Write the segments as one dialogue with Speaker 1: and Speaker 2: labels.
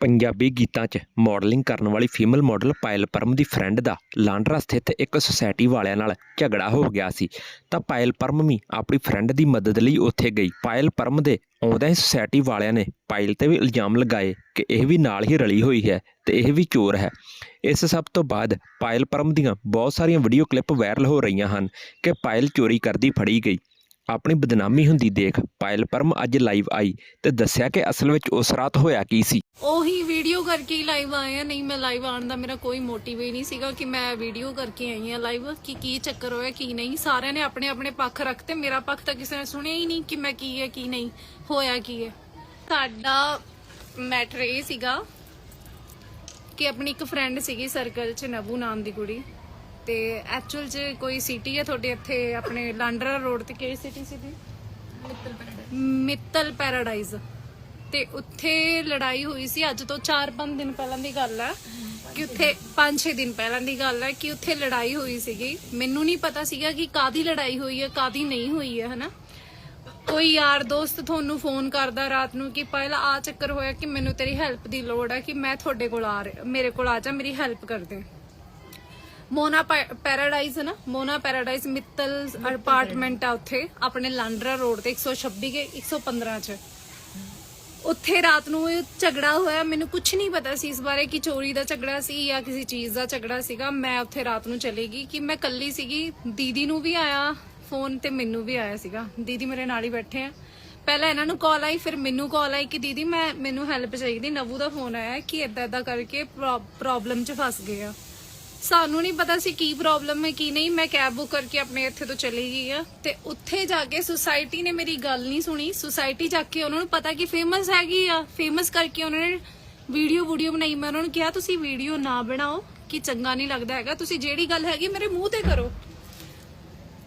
Speaker 1: ਪੰਜਾਬੀ ਗੀਤਾਂ 'ਚ ਮਾਡਲਿੰਗ ਕਰਨ ਵਾਲੀ ਫੀਮੇਲ ਮਾਡਲ ਪਾਇਲ ਪਰਮ ਦੀ ਫਰੈਂਡ ਦਾ ਲਾਂਡਰਾ ਸਥਿਤ ਇੱਕ ਸੁਸਾਇਟੀ ਵਾਲਿਆਂ ਨਾਲ ਝਗੜਾ ਹੋ ਗਿਆ ਸੀ। ਤਾਂ ਪਾਇਲ ਪਰਮ ਵੀ ਆਪਣੀ ਫਰੈਂਡ ਦੀ ਮਦਦ ਲਈ ਉੱਥੇ ਗਈ। ਪਾਇਲ ਪਰਮ ਦੇ ਆਉਂਦਿਆਂ ਹੀ ਸੁਸਾਇਟੀ ਵਾਲਿਆਂ ਨੇ ਪਾਇਲ ਤੇ ਵੀ ਇਲਜ਼ਾਮ ਲਗਾਏ ਕਿ ਇਹ ਵੀ ਨਾਲ ਹੀ ਰਲੀ ਹੋਈ ਹੈ ਤੇ ਇਹ ਵੀ ਚੋਰ ਹੈ। ਇਸ ਸਭ ਤੋਂ ਬਾਅਦ ਪਾਇਲ ਪਰਮ ਦੀਆਂ ਬਹੁਤ ਸਾਰੀਆਂ ਵੀਡੀਓ ਕਲਿੱਪ ਵਾਇਰਲ ਹੋ ਰਹੀਆਂ ਹਨ ਕਿ ਪਾਇਲ ਚੋਰੀ ਕਰਦੀ ਫੜੀ ਗਈ। ਆਪਣੀ ਬਦਨਾਮੀ ਹੁੰਦੀ ਦੇਖ ਪਾਇਲ ਪਰਮ ਅੱਜ ਲਾਈਵ ਆਈ ਤੇ ਦੱਸਿਆ ਕਿ ਅਸਲ ਵਿੱਚ ਉਸ ਰਾਤ ਹੋਇਆ ਕੀ ਸੀ।
Speaker 2: ਉਹੀ ਵੀਡੀਓ ਕਰਕੇ ਹੀ ਲਾਈਵ ਆਏ ਨਹੀਂ ਮੈਂ ਲਾਈਵ ਆਉਣ ਦਾ ਮੇਰਾ ਕੋਈ ਮੋਟਿਵ ਹੀ ਨਹੀਂ ਸੀਗਾ ਕਿ ਮੈਂ ਵੀਡੀਓ ਕਰਕੇ ਆਈ ਆ ਲਾਈਵ ਕਿ ਕੀ ਚੱਕਰ ਹੋਇਆ, ਕੀ ਨਹੀਂ। ਸਾਰਿਆਂ ਨੇ ਆਪਣੇ ਆਪਣੇ ਪੱਖ ਰੱਖਤੇ, ਮੇਰਾ ਪੱਖ ਤਾਂ ਕਿਸੇ ਨੇ ਸੁਣਿਆ ਹੀ ਨਹੀਂ ਕਿ ਮੈਂ ਕੀ ਹੈ, ਕੀ ਨਹੀਂ, ਹੋਇਆ ਕੀ ਹੈ। ਸਾਡਾ ਮੈਟਰ ਇਹ ਸੀਗਾ ਕਿ ਆਪਣੀ ਇੱਕ ਫਰੈਂਡ ਸੀਗੀ ਸਰਕਲ 'ਚ ਨਬੂ ਨਾਮ ਦੀ ਕੁੜੀ। ਤੇ ਐਕਚੁਅਲ 'ਚ ਕੋਈ ਸਿਟੀ ਹੈ ਤੁਹਾਡੇ ਇੱਥੇ ਆਪਣੇ ਲਾਂਡਰਾ ਰੋਡ ਤੇ ਕਿਹੜੀ ਸਿਟੀ ਸੀਗੀ? ਮਿੱਤਲ ਪੈਰਾਡਾਈਜ਼ ਤੇ ਉੱਥੇ ਲੜਾਈ ਹੋਈ ਸੀ ਅੱਜ ਤੋਂ 4-5 ਦਿਨ ਪਹਿਲਾਂ ਦੀ ਗੱਲ ਹੈ ਕਿ ਉੱਥੇ 5-6 ਦਿਨ ਪਹਿਲਾਂ ਦੀ ਗੱਲ ਹੈ ਕਿ ਉੱਥੇ ਲੜਾਈ ਹੋਈ ਸੀਗੀ। ਮੈਨੂੰ ਨਹੀਂ ਪਤਾ ਸੀਗਾ ਕਿ ਕਾਦੀ ਲੜਾਈ ਹੋਈ ਹੈ ਕਾਦੀ ਨਹੀਂ ਹੋਈ ਹੈ ਹਨਾ? ਕੋਈ ਯਾਰ ਦੋਸਤ ਤੁਹਾਨੂੰ ਫੋਨ ਕਰਦਾ ਰਾਤ ਨੂੰ ਕਿ ਪਹਿਲਾਂ ਆ ਚੱਕਰ ਹੋਇਆ ਕਿ ਮੈਨੂੰ ਤੇਰੀ ਹੈਲਪ ਦੀ ਲੋੜ ਹੈ ਕਿ ਮੈਂ ਤੁਹਾਡੇ ਕੋਲ ਆ ਰਿਹਾ ਮੇਰੇ ਕੋਲ ਆ ਜਾ ਮੇਰੀ ਹੈਲਪ ਕਰ ਦੇ। ਮੋਨਾ ਪੈ- ਪੈਰਾਡਾਈਜ਼ ਹੈ ਨਾ? ਮੋਨਾ ਪੈਰਾਡਾਈਜ਼ ਮਿੱਤਲ ਅਪਾਰਟਮੈਂਟ ਆ ਉੱਥੇ, ਆਪਣੇ ਲਾਂਡਰਾ ਰੋਡ ਤੇ 126 ਕੇ 115 ਚ। ਉੱਥੇ ਰਾਤ ਨੂੰ ਇਹ ਝਗੜਾ ਹੋਇਆ, ਮੈਨੂੰ ਕੁਝ ਨਹੀਂ ਪਤਾ ਸੀ ਇਸ ਬਾਰੇ ਕਿ ਚੋਰੀ ਦਾ ਝਗੜਾ ਸੀ ਜਾਂ ਕਿਸੇ ਚੀਜ਼ ਦਾ ਝਗੜਾ ਸੀਗਾ। ਮੈਂ ਉੱਥੇ ਰਾਤ ਨੂੰ ਚਲੀ ਗਈ ਕਿ ਮੈਂ ਕੱਲੀ ਸੀਗੀ। ਦੀਦੀ ਨੂੰ ਵੀ ਆਇਆ ਫੋਨ ਤੇ ਮੈਨੂੰ ਵੀ ਆਇਆ ਸੀਗਾ। ਦੀਦੀ ਮੇਰੇ ਨਾਲ ਹੀ ਬੈਠੇ ਆ। ਪਹਿਲਾਂ ਇਹਨਾਂ ਨੂੰ ਕਾਲ ਆਈ, ਫਿਰ ਮੈਨੂੰ ਕਾਲ ਆਈ ਕਿ ਦੀਦੀ ਮੈਂ ਮੈਨੂੰ ਹੈਲਪ ਚਾਹੀਦੀ। ਨਵੂ ਦਾ ਫੋਨ ਆਇਆ ਕਿ ਇਦਾਂ ਇਦਾਂ ਕਰਕੇ ਪ੍ਰੋਬਲਮ 'ਚ ਫਸ ਗਏ ਆ। ਸਾਨੂੰ ਨਹੀਂ ਪਤਾ ਸੀ ਕੀ ਪ੍ਰੋਬਲਮ ਹੈ, ਕੀ ਨਹੀਂ। ਮੈਂ ਕੈਬ ਬੁੱਕ ਕਰਕੇ ਆਪਣੇ ਇੱਥੇ ਤੋਂ ਚਲੀ ਗਈ ਆ। ਤੇ ਉੱਥੇ ਜਾ ਕੇ ਸੁਸਾਇਟੀ ਨੇ ਮੇਰੀ ਗੱਲ ਨਹੀਂ ਸੁਣੀ। ਸੁਸਾਇਟੀ ਜਾ ਕੇ ਉਹਨਾਂ ਨੂੰ ਪਤਾ ਕਿ ਫੇਮਸ ਹੈਗੀ ਆ। ਫੇਮਸ ਕਰਕੇ ਉਹਨਾਂ ਨੇ ਵੀਡੀਓ ਵੀਡੀਓ ਬਣਾਈ। ਮੈਂ ਉਹਨਾਂ ਨੂੰ ਕਿਹਾ, ਤੁਸੀਂ ਵੀਡੀਓ ਨਾ ਬਣਾਓ, ਕਿ ਚੰਗਾ ਨਹੀਂ ਲੱਗਦਾ ਹੈਗਾ। ਤੁਸੀਂ ਜਿਹੜੀ ਗੱਲ ਹੈਗੀ, ਮੇਰੇ ਮੂੰਹ ਤੇ ਕਰੋ।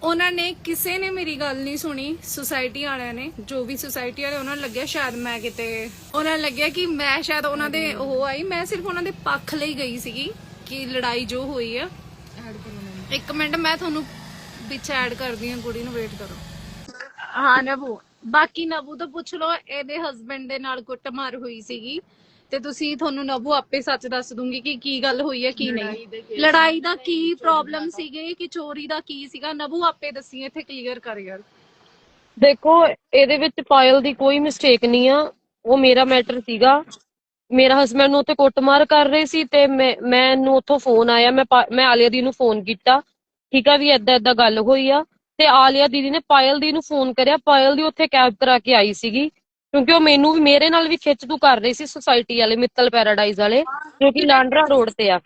Speaker 2: ਉਹਨਾਂ ਨੇ ਕਿਸੇ ਨੇ ਮੇਰੀ ਗੱਲ ਨਹੀਂ ਸੁਣੀ ਸੁਸਾਇਟੀ ਵਾਲਿਆਂ ਨੇ। ਜੋ ਵੀ ਸੁਸਾਇਟੀ ਵਾਲੇ, ਉਹਨਾਂ ਨੂੰ ਲੱਗਿਆ ਸ਼ਾਇਦ ਮੈਂ ਕਿਤੇ ਉਹਨਾਂ ਨੂੰ ਲੱਗਿਆ ਕਿ ਮੈਂ ਸ਼ਾਇਦ ਉਹਨਾਂ ਦੇ ਉਹ ਆਈ। ਮੈਂ ਸਿਰਫ ਉਹਨਾਂ ਦੇ ਪੱਖ ਲਈ ਗਈ ਸੀਗੀ। ਕਿ ਲੜਾਈ ਜੋ ਹੋਈ ਆ ਇੱਕ ਮਿੰਟ ਮੈਂ ਤੁਹਾਨੂੰ ਵਿੱਚ ਐਡ ਕਰਦੀ ਹਾਂ ਕੁੜੀ ਨੂੰ ਵੇਟ ਕਰੋ। ਹਾਂ ਨਬੂ। ਬਾਕੀ ਨਬੂ ਤੋਂ ਪੁੱਛ ਲਓ ਇਹਦੇ ਹਸਬੰਡ ਦੇ ਨਾਲ ਕੁੱਟਮਾਰ ਹੋਈ ਸੀਗੀ। ਤੇ ਤੁਸੀਂ ਤੁਹਾਨੂੰ ਨਬੂ ਆਪੇ ਸੱਚ ਦੱਸ ਦੂੰਗੀ ਕਿ ਕੀ ਗੱਲ ਹੋਈ ਹੈ ਕੀ ਨਹੀਂ। ਲੜਾਈ ਦਾ ਕੀ ਪ੍ਰੋਬਲਮ ਸੀਗੇ ਕਿ ਚੋਰੀ ਦਾ ਕੀ ਸੀਗਾ? ਨਬੂ ਆਪੇ ਦੱਸੀ ਇੱਥੇ ਕਲੀਅਰ ਕਰ ਯਾਰ।
Speaker 3: ਦੇਖੋ ਇਹਦੇ ਵਿੱਚ ਪਾਇਲ ਦੀ ਕੋਈ ਮਿਸਟੇਕ ਨਹੀਂ ਆ। ਉਹ ਮੇਰਾ ਮੈਟਰ ਸੀਗਾ। ਮੇਰਾ ਹਸਬੰਡ ਨੂੰ ਉੱਥੇ ਕੁੱਟਮਾਰ ਕਰ ਰਹੇ ਸੀ ਤੇ ਮੈਂ, ਮੈਨੂੰ ਉੱਥੋਂ ਫੋਨ ਆਇਆ, ਮੈਂ ਪਾ- ਮੈਂ ਆਲਿਆ ਦੀ ਨੂੰ ਫੋਨ ਕੀਤਾ। ਠੀਕ ਆ ਵੀ ਏਦਾਂ ਏਦਾਂ ਗੱਲ ਹੋਈ ਆ। ਤੇ ਆਲਿਆ ਦੀਦੀ ਨੇ ਪਾਇਲ ਦੀ ਨੂੰ ਫੋਨ ਕਰਿਆ। ਪਾਇਲ ਦੀ ਉੱਥੇ ਕੈਬ ਕਰਾ ਕੇ ਆਈ ਸੀਗੀ। ਕਿਉਂਕਿ ਉਹ ਮੈਨੂੰ ਵੀ, ਮੇਰੇ ਨਾਲ ਵੀ ਖਿੱਚ ਤੂ ਕਰ ਰਹੀ ਸੀ ਸੁਸਾਇਟੀ ਵਾਲੇ, ਮਿੱਤਲ ਪੈਰਾਡਾਈਜ਼ ਵਾਲੇ, ਜੋ ਕਿ ਲਾਂਡਰਾ ਰੋਡ ਤੇ ਆ।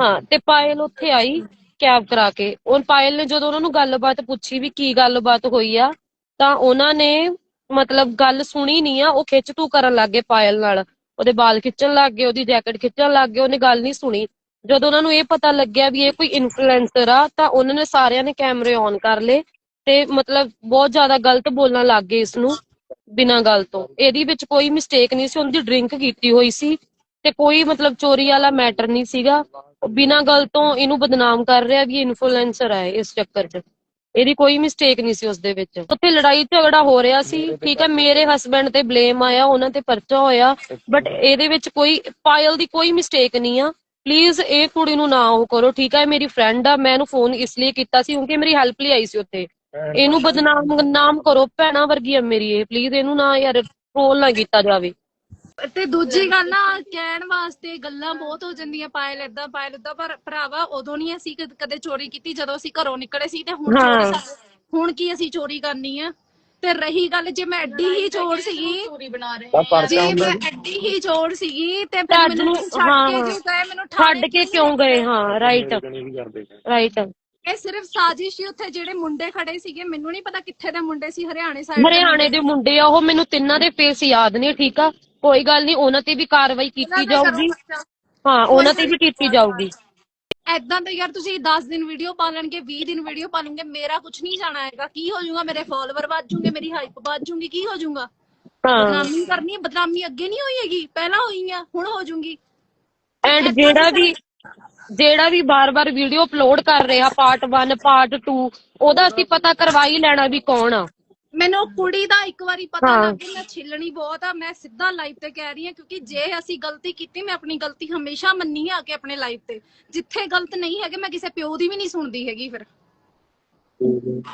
Speaker 3: ਹਾਂ, ਤੇ ਪਾਇਲ ਉੱਥੇ ਆਈ ਕੈਬ ਕਰਾ ਕੇ। ਉਹ ਪਾਇਲ ਨੇ ਜਦੋਂ ਉਹਨਾਂ ਨੂੰ ਗੱਲਬਾਤ ਪੁੱਛੀ ਵੀ ਕੀ ਗੱਲਬਾਤ ਹੋਈ ਆ, ਤਾਂ ਉਹਨਾਂ ਨੇ ਮਤਲਬ ਗੱਲ ਸੁਣੀ ਨਹੀਂ ਆ, ਉਹ ਖਿੱਚ ਤੂ ਕਰਨ ਲੱਗ ਗਏ ਪਾਇਲ ਨਾਲ। ਉਹਦੇ ਵਾਲ ਖਿੱਚਣ ਲੱਗ ਗਏ, ਉਹਦੀ ਜੈਕਟ ਖਿੱਚਣ ਲੱਗ ਗਏ, ਉਹਨੇ ਗੱਲ ਨਹੀਂ ਸੁਣੀ। ਜਦੋਂ ਉਹਨਾਂ ਨੂੰ ਇਹ ਪਤਾ ਲੱਗਿਆ ਵੀ ਇਹ ਕੋਈ ਇਨਫਲੂਐਂਸਰ ਆ, ਤਾਂ ਉਹਨਾਂ ਨੇ ਸਾਰਿਆਂ ਨੇ ਕੈਮਰੇ ਔਨ ਕਰ ਲਏ ਤੇ ਮਤਲਬ ਬਹੁਤ ਜ਼ਿਆਦਾ ਗਲਤ ਬੋਲਣ ਲੱਗ ਗਏ ਇਸ ਨੂੰ ਬਿਨਾਂ ਗੱਲ ਤੋਂ। ਇਹਦੀ ਵਿੱਚ ਕੋਈ ਮਿਸਟੇਕ ਨਹੀਂ ਸੀ, ਉਹਦੀ ਡਰਿੰਕ ਕੀਤੀ ਹੋਈ ਸੀ ਤੇ ਕੋਈ ਮਤਲਬ ਚੋਰੀ ਵਾਲਾ ਮੈਟਰ ਨਹੀਂ ਸੀਗਾ। ਬਿਨਾਂ ਗੱਲ ਤੋਂ ਇਹਨੂੰ ਬਦਨਾਮ ਕਰ ਰਿਹਾ ਵੀ ਇਨਫਲੂਐਂਸਰ ਹੈ ਇਸ ਚੱਕਰ 'ਚ। ਇਹਦੀ ਕੋਈ ਮਿਸਟੇਕ ਨਹੀਂ ਸੀ ਉਸ ਦੇ ਵਿੱਚ। ਉੱਥੇ ਲੜਾਈ ਝਗੜਾ ਹੋ ਰਿਹਾ ਸੀ ਠੀਕ ਹੈ ਮੇਰੇ ਹਸਬੰਡ ਤੇ ਬਲੇਮ ਆਇਆ ਉਹਨਾਂ ਤੇ ਪਰਚਾ ਹੋਇਆ ਬਟ ਇਹਦੇ ਵਿੱਚ ਕੋਈ ਪਾਇਲ ਦੀ ਕੋਈ ਮਿਸਟੇਕ ਨਹੀਂ ਆ। ਪਲੀਜ਼ ਇਹ ਕੁੜੀ ਨੂੰ ਨਾ ਉਹ ਕਰੋ ਠੀਕ ਹੈ ਮੇਰੀ ਫਰੈਂਡ ਆ ਮੈਂ ਇਹਨੂੰ ਫੋਨ ਇਸ ਲਈ ਕੀਤਾ ਸੀ ਕਿਉਂਕਿ ਮੇਰੀ ਹੈਲਪ ਲਈ ਆਈ ਸੀ ਉੱਥੇ। ਇਹਨੂੰ ਬਦਨਾਮ ਨਾਮ ਕਰੋ ਭੈਣਾ ਵਰਗੀ ਆ ਮੇਰੀ ਇਹ ਪਲੀਜ਼ ਇਹਨੂੰ ਨਾ ਯਾਰ ਟ੍ਰੋਲ ਨਾ ਕੀਤਾ ਜਾਵੇ।
Speaker 2: ਤੇ ਦੂਜੀ ਗੱਲ ਨਾ ਕਹਿਣ ਵਾਸਤੇ ਗੱਲਾਂ ਬਹੁਤ ਹੋ ਜਾਂਦੀਆਂ ਪਾਇਲ ਏਦਾਂ ਪਾਇਲ ਏਦਾਂ ਪਰ ਭਰਾਵਾ ਉਦੋਂ ਨਹੀਂ ਅਸੀਂ ਕਦ- ਕਦੇ ਚੋਰੀ ਕੀਤੀ ਜਦੋਂ ਅਸੀਂ ਘਰੋਂ ਨਿਕਲੇ ਸੀ ਤੇ ਹੁਣ
Speaker 3: ਹਾਂ।
Speaker 2: ਚੋਰੀ ਹੁਣ ਕੀ ਅਸੀਂ ਚੋਰੀ ਕਰਨੀ ਆ? ਤੇ ਰਹੀ ਗੱਲ ਜੇ ਮੈਂ ਐਡੀ ਹੀ ਚੋਰ ਸੀਗੀ ਜੇ ਮੈਂ ਐਡੀ ਹੀ ਚੋਰ ਸੀਗੀ ਤੇ ਫਿਰ
Speaker 3: ਤੁਹਾਨੂੰ-
Speaker 2: ਮੈਨੂੰ ਛੱਡ ਕੇ
Speaker 3: ਹਾਂ।
Speaker 2: ਕਿਉਂ ਗਏ ਮੈਨੂੰ
Speaker 3: ਛੱਡ ਕੇ ਕਿਉਂ ਗਏ? ਹਾਂ ਰਾਈਟ ਰਾਈਟ
Speaker 2: ਇਹ ਸਿਰਫ ਸਾਜ਼ਿਸ਼ ਹੀ ਉੱਥੇ ਜਿਹੜੇ ਮੁੰਡੇ ਖੜੇ ਸੀਗੇ ਮੈਨੂੰ ਨਹੀਂ ਪਤਾ ਕਿੱਥੇ ਦੇ ਮੁੰਡੇ ਸੀ ਹਰਿਆਣੇ ਸਾਈਡ
Speaker 3: ਹਰਿਆਣੇ ਦੇ ਮੁੰਡੇ ਆ ਉਹ ਮੈਨੂੰ ਤਿੰਨਾਂ ਦੇ ਫੇਸ ਯਾਦ ਨੇ ਠੀਕ ਆ? ਕੋਈ ਗੱਲ ਨਹੀਂ ਉਹਨਾਂ ਤੇ ਵੀ ਕਾਰਵਾਈ ਕੀਤੀ ਜਾਊਗੀ। ਹਾਂ ਉਹਨਾਂ ਤੇ ਵੀ ਕੀਤੀ ਜਾਊਗੀ।
Speaker 2: ਐਦਾਂ ਤਾਂ ਯਾਰ ਤੁਸੀਂ 10 ਦਿਨ ਵੀਡੀਓ ਪਾ ਲੈਣਗੇ 20 ਦਿਨ ਵੀਡੀਓ ਪਾ ਲਣਗੇ ਮੇਰਾ ਕੁਝ ਨਹੀਂ ਜਾਣਾ ਹੈਗਾ। ਕੀ ਹੋ ਜਾਊਗਾ ਮੇਰੇ ਫਾਲੋਅਰ ਵੱਧ ਜੂਗੇ ਮੇਰੀ ਹਾਈਪ ਵੱਧ ਜੂਗੀ ਕੀ ਹੋ ਜਾਊਗਾ?
Speaker 3: ਹਾਂ।
Speaker 2: ਬਦਨਾਮੀ ਕਰਨੀ ਹੈ ਬਦਨਾਮੀ ਅੱਗੇ ਨਹੀਂ ਹੋਈ ਹੈਗੀ ਪਹਿਲਾਂ ਹੋਈ ਆ ਹੁਣ ਹੋ ਜੂਗੀ
Speaker 3: ਐਂਡ ਜਿਹੜਾ ਵੀ ਜਿਹੜਾ ਵੀ ਬਾਰ-ਬਾਰ ਵੀਡੀਓ ਅਪਲੋਡ ਕਰ ਰਿਹਾ ਪਾਰਟ 1 ਪਾਰਟ 2 ਉਹਦਾ ਅਸੀਂ ਪਤਾ ਕਰਵਾ ਹੀ ਲੈਣਾ ਵੀ ਕੌਣ ਆ।
Speaker 2: ਮੈਨੂੰ ਕੁੜੀ ਦਾ ਇੱਕ ਵਾਰੀ ਪਤਾ
Speaker 3: ਹਾਂ।
Speaker 2: ਲੱਗ ਗਿਆ ਮੈਂ ਛਿੱਲਣੀ ਬਹੁਤ ਆ ਮੈਂ ਸਿੱਧਾ ਲਾਈਵ ਤੇ ਕਹਿ ਰਹੀ ਹਾਂ ਕਿਉਂਕਿ ਜੇ ਅਸੀਂ ਗਲਤੀ ਕੀਤੀ ਮੈਂ ਆਪਣੀ ਗਲਤੀ ਹਮੇਸ਼ਾ ਮੰਨੀ ਆ ਕੇ ਆਪਣੇ ਲਾਈਵ ਤੇ। ਜਿੱਥੇ ਗਲਤ ਨਹੀਂ ਹੈਗੇ ਮੈਂ ਕਿਸੇ ਪਿਓ ਦੀ ਵੀ ਨਹੀਂ ਸੁਣਦੀ ਹੈਗੀ ਫਿਰ।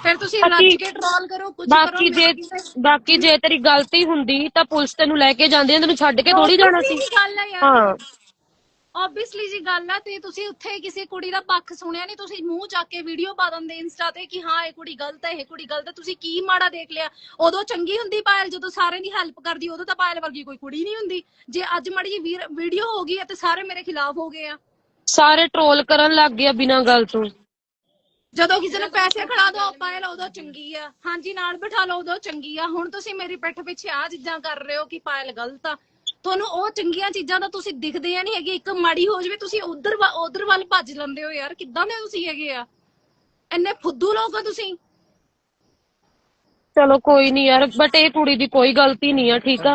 Speaker 2: ਫਿਰ ਤੁਸੀਂ
Speaker 3: ਬਾਕੀ-
Speaker 2: ਰੱਜ ਕੇ ਟਰੋਲ ਕਰੋ ਕੁਝ ਕਰੋ
Speaker 3: ਬਾਕੀ ਜੇ
Speaker 2: ਮੇਰੀ ਕਿਸੇ-
Speaker 3: ਬਾਕੀ ਜੇ ਤੇਰੀ ਗਲਤੀ ਹੁੰਦੀ ਤਾਂ ਪੁਲਿਸ ਤੈਨੂੰ ਲੈ ਕੇ ਜਾਂਦੇ ਤੈਨੂੰ ਛੱਡ ਕੇ ਥੋੜੀ ਜਾਣਾ ਸੀ।
Speaker 2: ਗੱਲ ਯਾਰ।
Speaker 3: ਹਾਂ।
Speaker 2: ਆਬਵੀਅਸਲੀ ਜੀ ਗੱਲ ਆ ਤੇ ਤੁਸੀਂ ਉੱਥੇ ਕਿਸੇ ਕੁੜੀ ਦਾ ਪੱਖ ਸੁਣਿਆ ਨਹੀਂ ਤੁਸੀਂ ਮੂੰਹ ਚੱਕ ਕੇ ਵੀਡੀਓ ਪਾ ਦਿੰਦੇ ਇੰਸਟਾ ਤੇ ਕਿ ਹਾਂ ਇਹ ਕੁੜੀ ਗਲਤ ਹੈ ਇਹ ਕੁੜੀ ਗਲਤ ਹੈ ਤੁਸੀਂ ਕੀ ਮਾੜਾ ਦੇਖ ਲਿਆ? ਉਦੋਂ ਚੰਗੀ ਹੁੰਦੀ ਪਾਇਲ ਜਦੋਂ ਸਾਰਿਆਂ ਦੀ ਹੈਲਪ ਕਰਦੀ ਉਦੋਂ ਤਾਂ ਪਾਇਲ ਵਰਗੀ ਕੋਈ ਕੁੜੀ ਨਹੀਂ ਹੁੰਦੀ। ਜੇ ਅੱਜ ਮਾੜੀ ਜੀ ਵੀਡੀਓ ਹੋ ਗਈ ਹੈ ਤੇ ਸਾਰੇ ਮੇਰੇ ਖਿਲਾਫ ਹੋ ਗਏ ਆ।
Speaker 3: ਸਾਰੇ ਟਰੋਲ ਕਰਨ ਲੱਗ ਗਿਆ ਬਿਨਾਂ ਗੱਲ ਤੋਂ।
Speaker 2: ਜਦੋਂ ਕਿਸੇ ਨੂੰ ਪੈਸੇ ਖੜਾ ਦੋ ਪਾਇਲ ਉਦੋਂ ਚੰਗੀ ਆ। ਹਾਂਜੀ ਨਾਲ ਬਿਠਾ ਲਓ ਉਦੋਂ ਚੰਗੀ ਆ। ਹੁਣ ਤੁਸੀਂ ਮੇਰੀ ਪਿੱਠ ਪਿੱਛੇ ਆ ਚੀਜ਼ਾਂ ਕਰ ਰਹੇ ਹੋ ਕਿ ਪਾਇਲ ਗਲਤ ਆ। ਤੁਹਾਨੂੰ ਉਹ ਚੰਗੀਆਂ ਚੀਜ਼ਾਂ ਤਾਂ ਤੁਸੀਂ ਦਿਖਦੇ ਆ ਨਹੀਂ ਹੈਗੇ ਇੱਕ ਮਾੜੀ ਹੋ ਜਵੇ ਤੁਸੀਂ ਉਧਰ ਉਧਰ ਵੱਲ ਭੱਜ ਲੈਂਦੇ ਹੋ ਯਾਰ। ਕਿੱਦਾਂ ਦੇ ਤੁਸੀਂ ਹੈਗੇ ਆ? ਇੰਨੇ ਫੁੱਦੂ ਲੋਕ ਆ ਤੁਸੀਂ।
Speaker 3: ਚਲੋ ਕੋਈ ਨਹੀਂ ਯਾਰ ਬਟ ਇਹ ਕੁੜੀ ਦੀ ਕੋਈ ਗਲਤੀ ਨਹੀਂ ਆ, ਠੀਕ ਆ?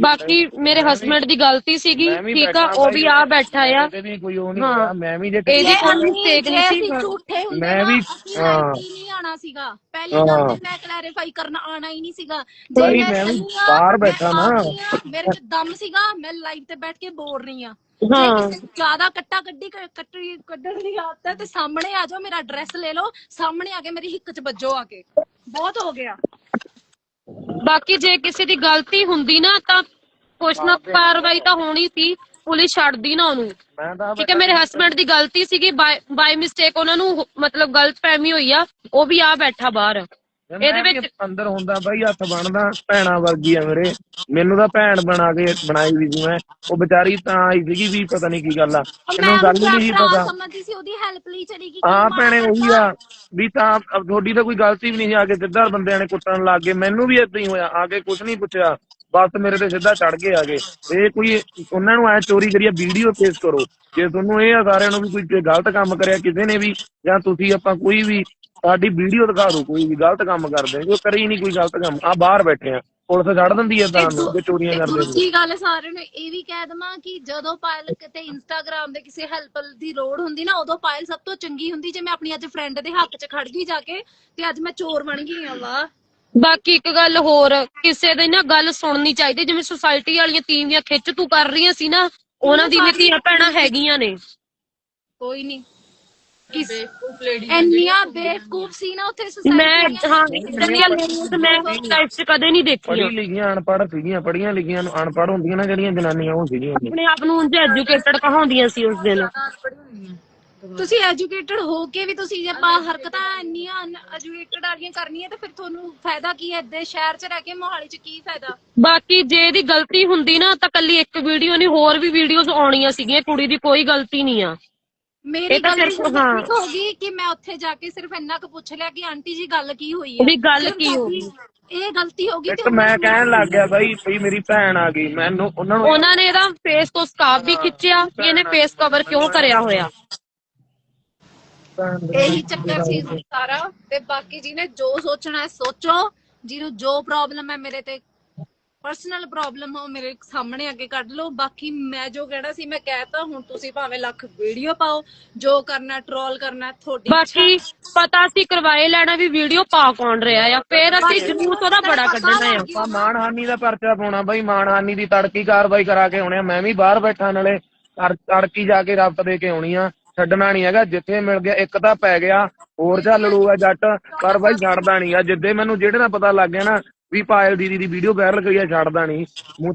Speaker 3: ਬਾਕੀ ਮੇਰੇ ਹਸਬੰਡ ਦੀ ਗਲਤੀ ਸੀਗੀ ਠੀਕ ਆ ਉਹ ਵੀ ਆ ਬੈਠਾ ਆ।
Speaker 4: ਕੋਈ ਉਹ ਨਹੀਂ ਮੈਂ ਵੀ ਜੇ
Speaker 3: ਇਹਦੀ ਕੋਈ mistake ਨਹੀਂ ਸੀ।
Speaker 2: ਅਸੀਂ ਝੂਠੇ ਹੁੰਦੇ
Speaker 4: ਮੈਂ ਵੀ-
Speaker 2: ਨਹੀਂ ਆਣਾ ਸੀਗਾ। ਪਹਿਲੀ ਗੱਲ
Speaker 4: ਹਾਂ।
Speaker 2: ਤੇ ਮੈਂ ਕਲੈਰੀਫਾਈ ਕਰਨ ਆਣਾ ਹੀ ਨਹੀਂ ਸੀਗਾ।
Speaker 4: ਭਾਈ,
Speaker 2: ਮੈਂ
Speaker 4: ਮੈਂ ਵੀ
Speaker 2: ਚੱਲੀ ਆ,
Speaker 4: ਬਾਹਰ
Speaker 2: ਮੈਂ
Speaker 4: ਬੈਠਾ
Speaker 2: ਆ
Speaker 4: ਨਾ।
Speaker 2: ਗਈ ਆ, ਮੇਰੇ ਚ ਦਮ ਸੀਗਾ ਮੈਂ ਲਾਈਵ ਤੇ ਬੈਠ ਕੇ ਬੋਲ ਰਹੀ ਆ। ਜੇ
Speaker 3: ਹਾਂ।
Speaker 2: ਜ਼ਿਆਦਾ ਕੱਟਾ ਕੱਢੀ ਕ- ਕੱਟੜੀ ਕੱਢਣ ਦੀ ਆਦਤ ਹੈ ਤੇ ਸਾਹਮਣੇ ਆ ਜਾਓ ਮੇਰਾ ਐਡਰੈਸ ਲੈ ਲਓ ਸਾਹਮਣੇ ਆ ਕੇ ਮੇਰੀ ਹਿੱਕ 'ਚ ਵੱਜੋ ਆ ਕੇ। ਬਹੁਤ ਹੋ ਗਿਆ।
Speaker 3: ਬਾਕੀ ਜੇ ਕਿਸੇ ਦੀ ਗਲਤੀ ਹੁੰਦੀ ਨਾ ਤਾਂ ਕੁਛ ਨਾ ਕਾਰਵਾਈ ਤਾਂ ਹੋਣੀ ਸੀ ਪੁਲਿਸ ਛੱਡਦੀ ਨਾ ਉਹਨੂੰ।
Speaker 4: ਮੈਂ ਤਾਂ
Speaker 3: ਠੀਕ ਹੈ ਮੇਰੇ ਹਸਬੰਡ ਦੀ ਗਲਤੀ ਸੀਗੀ ਬਾਈ ਮਿਸਟੇਕ ਉਹਨਾਂ ਨੂੰ ਮਤਲਬ ਗਲਤ ਫਹਿਮੀ ਹੋਈ ਆ ਉਹ ਵੀ ਆ ਬੈਠਾ ਬਾਹਰ।
Speaker 4: ਇਹਦੇ ਵਿੱਚ ਅੰਦਰ ਹੁੰਦਾ ਬਾਈ ਹੱਥ ਬਣਦਾ ਭੈਣਾ ਵਰਗੀ ਆ ਮੇਰੇ। ਮੈਨੂੰ ਤਾਂ ਭੈਣ ਬਣਾ ਕੇ ਬਣਾਈ ਵੀ ਸੀ ਮੈਂ ਉਹ ਵਿਚਾਰੀ ਤਾਂ ਆਈ ਸੀਗੀ ਵੀ ਪਤਾ ਨਹੀਂ ਕੀ ਗੱਲ ਆ।
Speaker 2: ਉਹ
Speaker 4: ਇਹਨੂੰ
Speaker 2: ਮੈਂ
Speaker 4: ਗੱਲ ਨਹੀਂ ਸੀ ਪਤਾ।
Speaker 2: ਸਮਝਦੀ ਸੀ ਉਹਦੀ ਹੈਲਪ ਲਈ ਚਲੀ ਗਈ।
Speaker 4: ਹਾਂ
Speaker 2: ਕੀ
Speaker 4: ਭੈਣੇ ਉਹੀ? ਆ ਵੀ ਤਾਂ ਤੁਹਾਡੀ ਤਾਂ ਕੋਈ ਗਲਤੀ ਵੀ ਨਹੀਂ ਸੀ ਆ ਕੇ ਸਿੱਧਾ ਬੰਦਿਆਂ ਨੇ ਕੁੱਟਣ ਲੱਗ ਗਏ। ਮੈਨੂੰ ਵੀ ਏਦਾਂ ਹੀ ਹੋਇਆ ਆ ਕੇ ਕੁਝ ਨਹੀਂ ਪੁੱਛਿਆ। ਬਸ ਮੇਰੇ ਤੇ ਸਿੱਧਾ ਚੜ ਕੇ ਆ ਗਏ ਇਹ ਕੋਈ ਉਹਨਾਂ ਨੂੰ ਐ ਚੋਰੀ ਕਰੀਆ ਵੀਡੀਓ ਪੇਸ਼ ਕਰੋ। ਜੇ ਤੁਹਾਨੂੰ ਇਹ ਆ ਸਾਰਿਆਂ ਨੂੰ ਵੀ ਕੋਈ ਗਲਤ ਕੰਮ ਕਰਿਆ ਕਿਸੇ ਨੇ ਵੀ ਜਾਂ ਤੁਸੀਂ ਆਪਾਂ ਕੋਈ ਵੀ ਸਾਡੀ ਵੀਡੀਓ ਦਿਖਾ ਦਿਓ ਕੋਈ ਵੀ ਗਲਤ ਕੰਮ ਕਰਦੇ ਨੇ ਉਹ ਕਰੀ ਹੀ ਨਹੀਂ ਕੋਈ ਗਲਤ ਕੰਮ ਆ ਬਾਹਰ ਬੈਠੇ ਆ ਪੁਲਿਸ ਛੱਡ ਦਿੰਦੀ ਐ ਤਾਂ ਜੇ ਚੋਰੀਆਂ ਕਰਦੇ ਨੇ।
Speaker 2: ਦੂਜੀ ਗੱਲ ਸਾਰਿਆਂ ਨੂੰ ਇਹ ਵੀ ਕਹਿ ਦਵਾਂ ਕਿ ਜਦੋਂ ਪਾਇਲ ਕਿਤੇ ਇੰਸਟਾਗ੍ਰam ਦੇ ਕਿਸੇ ਹੈਲਪ ਦੀ ਲੋੜ ਹੁੰਦੀ ਨਾ ਉਦੋਂ ਪਾਇਲ ਸਭ ਤੋਂ ਚੰਗੀ ਹੁੰਦੀ ਜੇ ਮੈਂ ਆਪਣੀ ਅੱਜ ਫਰੈਂਡ ਦੇ ਹੱਕ 'ਚ ਖੜ ਗਈ ਜਾ ਕੇ ਤੇ ਅੱਜ ਮੈਂ ਚੋਰ ਬਣ ਗਈ ਆ ਵਾ
Speaker 3: ਬਾਕੀ ਇੱਕ ਗੱਲ ਹੋਰ ਕਿਸੇ ਦੀ ਨਾ ਗੱਲ ਸੁਣਨੀ ਚਾਹੀਦੀ ਜਿਵੇਂ ਸੁਸਾਇਟੀ ਵਾਲੀਆਂ ਤੀਵੀਆਂ ਖਿੱਚ ਤੂੰ ਕਰ ਰਹੀਆਂ ਸੀ ਨਾ ਉਹਨਾਂ ਦੀ ਵੀ ਧੀਆਂ ਭੈਣਾਂ ਹੈਗੀਆਂ ਨੇ।
Speaker 2: ਕੋਈ ਨਹੀਂ। ਕਿਸ ਇੰਨੀਆਂ ਬੇਵਕੂਫ ਸੀ ਨਾ ਉੱਥੇ
Speaker 3: ਮੈਂ
Speaker 2: ਦੀਆਂ।
Speaker 3: ਹਾਂ ਇਦਾਂ ਲੇਡੀਜ਼ ਮੈਂ ਲਾਈਫ 'ਚ ਕਦੇ ਨਹੀਂ ਦੇਖੀਆਂ।
Speaker 4: ਪੜ੍ਹੀ ਲਿਖੀਆਂ ਅਨਪੜ੍ਹ ਸੀਗੀਆਂ ਪੜ੍ਹੀਆਂ ਲਿਖੀਆਂ ਨੂੰ ਅਨਪੜ੍ਹ ਹੁੰਦੀਆਂ ਨਾ ਜਿਹੜੀਆਂ ਜਨਾਨੀਆਂ ਉਹ ਸੀਗੀਆਂ
Speaker 3: ਆਪਣੇ ਆਪ ਨੂੰ ਉਂਝ ਐਜੂਕੇਟਡ ਕਹਾਉਂਦੀਆਂ ਸੀ ਉਸ ਦਿਨ।
Speaker 2: ਤੁਸੀਂ ਐਜੂਕੇਟਡ ਹੋ ਕੇ ਵੀ ਤੁਸੀਂ ਜੇ ਆਪਾਂ ਹਰਕਤਾਂ ਇੰਨੀਆਂ ਐਜੂਕੇਟਡ ਵਾਲੀਆਂ ਕਰਨੀਆਂ ਤੇ ਫਿਰ ਤੁਹਾਨੂੰ ਫਾਇਦਾ ਕੀ ਹੈ? ਇੱਦੇ ਸ਼ਹਿਰ 'ਚ ਰਹਿ ਕੇ ਮੋਹਾਲੀ 'ਚ ਕੀ ਫਾਇਦਾ?
Speaker 3: ਬਾਕੀ ਜੇ ਇਹਦੀ ਗਲਤੀ ਹੁੰਦੀ ਨਾ ਤਾਂ ਕੱਲੀ ਇੱਕ ਵੀਡੀਓ ਨਹੀਂ ਹੋਰ ਵੀ ਵੀਡੀਓਜ਼ ਆਉਣੀਆਂ ਸੀਗੀਆਂ। ਕੁੜੀ ਦੀ ਕੋਈ ਗਲਤੀ ਨਹੀਂ ਆ।
Speaker 2: ਮੇਰੀ
Speaker 3: ਤਾਂ
Speaker 2: ਗਲਤੀ
Speaker 3: ਸਿਰਫ- ਹਾਂ।
Speaker 2: ਗਈ ਕਿ ਮੈਂ ਉੱਥੇ ਜਾ ਕੇ ਸਿਰਫ ਇੰਨਾ ਕੁ ਪੁੱਛ ਲਿਆ ਕਿ ਆਂਟੀ ਜੀ ਗੱਲ ਕੀ ਹੋਈ ਹੈ?
Speaker 3: ਵੀ ਗੱਲ ਕੀ ਹੋਈ?
Speaker 2: ਇਹ ਗਲਤੀ ਹੋ ਗਈ
Speaker 4: ਇੱਕ ਮੈਂ ਕਹਿਣ ਲੱਗ ਗਿਆ ਬਾਈ ਭਈ ਮੇਰੀ ਭੈਣ ਆ ਗਈ। ਮੈਨੂੰ ਉਹਨਾਂ ਨੂੰ
Speaker 3: ਉਹਨਾਂ ਨੇ ਇਹਦਾ ਫੇਸ ਤੋਂ ਸਕਾਫ ਵੀ ਖਿੱਚਿਆ ਕਿ ਇਹਨੇ ਫੇਸ ਕਵਰ ਕਿਉਂ ਕਰਿਆ ਹੋਇਆ?
Speaker 2: ਇਹੀ ਚੱਕਰ ਸੀ ਸਾਰਾ। ਤੇ ਬਾਕੀ ਜੀ ਨੇ ਜੋ ਸੋਚਣਾ ਹੈ ਸੋਚੋ। ਜਿਹਨੂੰ ਜੋ ਪ੍ਰੋਬਲਮ ਹੈ ਮੇਰੇ ਤੇ ਪਰਸਨਲ ਪ੍ਰੋਬਲਮ ਹੋ ਮੇਰੇ ਸਾਹਮਣੇ ਅੱਗੇ ਕੱਢ ਲਓ। ਬਾਕੀ ਮੈਂ ਜੋ ਕਹਿਣਾ ਸੀ ਮੈਂ ਕਹਿਤਾ ਹੁਣ ਤੁਸੀਂ ਭਾਵੇਂ ਲੱਖ ਵੀਡੀਓ ਪਾਓ ਜੋ ਕਰਨਾ ਟਰੋਲ ਕਰਨਾ ਤੁਹਾਡੀ
Speaker 3: ਬਾਕੀ ਪਤਾ ਸੀ ਕਰਵਾਏ ਲੈਣਾ ਵੀ ਵੀਡੀਓ ਪਾ ਕੌਣ ਰਿਹਾ ਆ? ਫੇਰ ਅਸੀਂ ਜਲੂਸ ਉਹਦਾ ਬੜਾ ਕੱਢਣਾ ਆ।
Speaker 4: ਆਪਾਂ ਮਾਨਹਾਨੀ ਦਾ ਪਰਚਾ ਪਾਉਣਾ ਬਾਈ ਮਾਨਹਾਨੀ ਦੀ ਤੜਕੀ ਕਾਰਵਾਈ ਕਰਾ ਕੇ ਆਉਣੇ ਆ। ਮੈਂ ਵੀ ਬਾਹਰ ਬੈਠਾ ਨਾਲੇ ਤੜ- ਤੜਕੀ ਜਾ ਕੇ ਰਫਤ ਦੇ ਕੇ ਆਉਣੀ ਆ। ਛੱਡਣਾ ਨਹੀਂ ਹੈਗਾ ਜਿੱਥੇ ਮਿਲ ਗਿਆ ਇੱਕ ਤਾਂ ਪੈ ਗਿਆ ਹੋਰ ਚੱਲ ਲੂਗਾ ਜੱਟ ਪਰ ਬਾਈ ਛੱਡਦਾ ਨਹੀਂ ਆ। ਜਿੱਦੇ ਮੈਨੂੰ ਜਿਹੜੇ ਦਾ ਪਤਾ ਲੱਗ ਗਿਆ ਨਾ ਵੀ ਪਾਇਲ ਦੀਦੀ ਦੀ ਵੀਡੀਓ ਵਾਇਰਲ ਹੋਈ ਆ ਛੱਡਦਾ ਨਹੀਂ ਮੂੰਹ ਤੇ